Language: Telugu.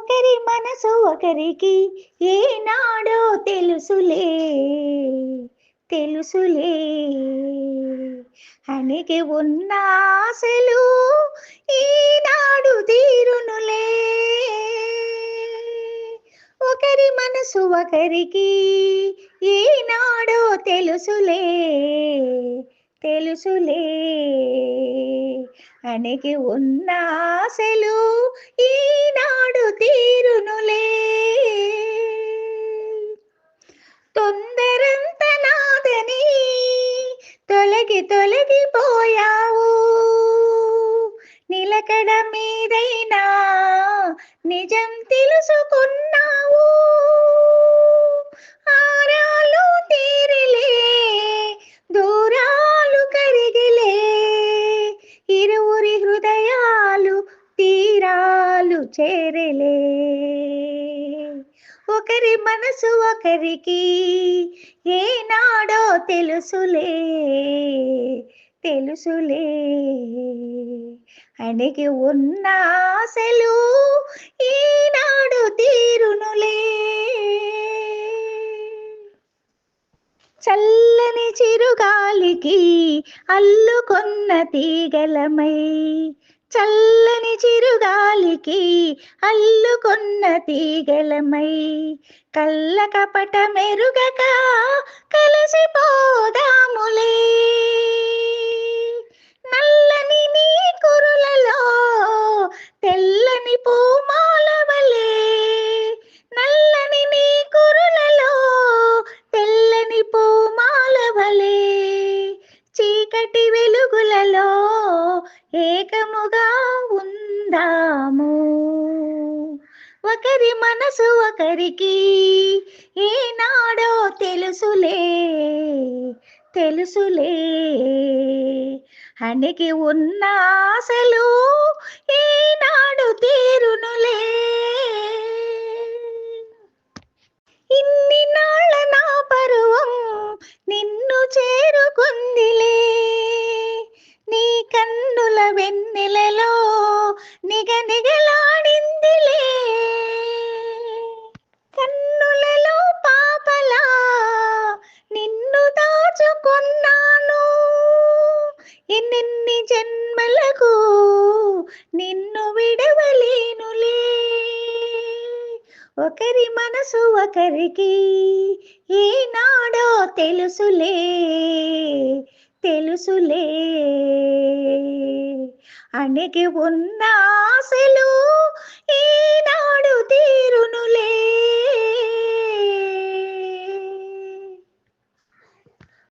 ఒకరి మనసు ఒకరికి ఏనాడో తెలుసులే తెలుసులే. అనికి ఉన్న ఆశలు ఈనాడు తీరునులే. ఒకరి మనసు ఒకరికి ఈనాడో తెలుసులే తెలుసులే. అనికి ఉన్న ఆశలు ఈ తొలగిపోయావు నిలకడ మీదైనా నిజం తెలుసుకున్నావు. ఆరాలు తీరిలే దూరాలు కరిగిలే ఇరువురి హృదయాలు తీరాలు చేరలే. ఒకరి మనసు ఒకరికి ఏనాడో తెలుసులే తెలుసులే. అణిగి ఉన్న ఆశలు ఈనాడు తీరునులే. చల్లని చిరుగాలికి అల్లుకొన్న తీగలమై చల్లని చిరుగాలికి అల్లుకున్న తీగలమై కళ్ళ కపట మెరుగక కలిసిపోదాములే. ఏకముగా ఉందాము. ఒకరి మనసు ఒకరికి ఏనాడో తెలుసులే తెలుసులే. అనికి ఉన్న ఆశలు ఈనాడు తీరునులే. ఇన్ని నాళ్ళ నా పరువం నిన్ను చేరుకుంది ఒకరి మనసు ఒకరికి ఈనాడో తెలుసులే తెలుసులే. అణిగి ఉన్న ఆశలు